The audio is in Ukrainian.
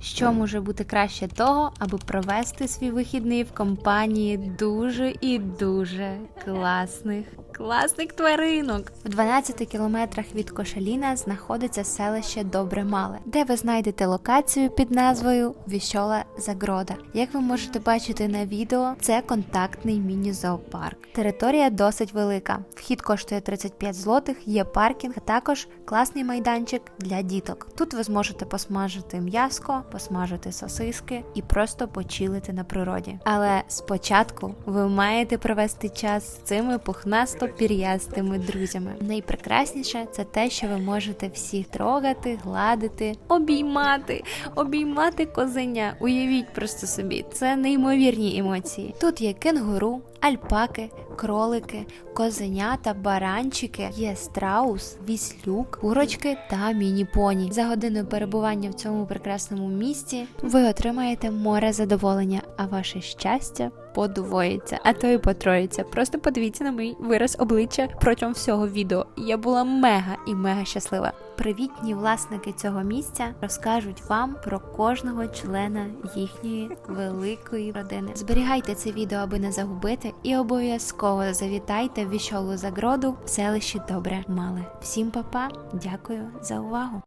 Що може бути краще того, аби провести свій вихідний в компанії дуже і дуже класних. Класних тваринок. В 12 кілометрах від Кошаліна знаходиться селище Добре Мале, де ви знайдете локацію під назвою Віщола Загрода. Як ви можете бачити на відео, це контактний міні-зоопарк. Територія досить велика. Вхід коштує 35 злотих, є паркінг, а також класний майданчик для діток. Тут ви зможете посмажити м'яско, посмажити сосиски і просто почилити на природі. Але спочатку ви маєте провести час з цими пухнасто пір'ястими друзями. Найпрекрасніше це те, що ви можете всіх трогати, гладити, обіймати, обіймати козеня. Уявіть просто собі, це неймовірні емоції. Тут є кенгуру, альпаки, кролики, козенята, баранчики, є страус, віслюк, курочки та міні-поні. За годину перебування в цьому прекрасному місті ви отримаєте море задоволення, а ваше щастя подвоїться, а то й потроїться. Просто подивіться на мій вираз обличчя протягом всього відео. Я була мега і мега щаслива. Привітні власники цього місця розкажуть вам про кожного члена їхньої великої родини. Зберігайте це відео, аби не загубити, і обов'язково завітайте в віщолу загроду в селищі Добре Мале. Всім па-па, дякую за увагу!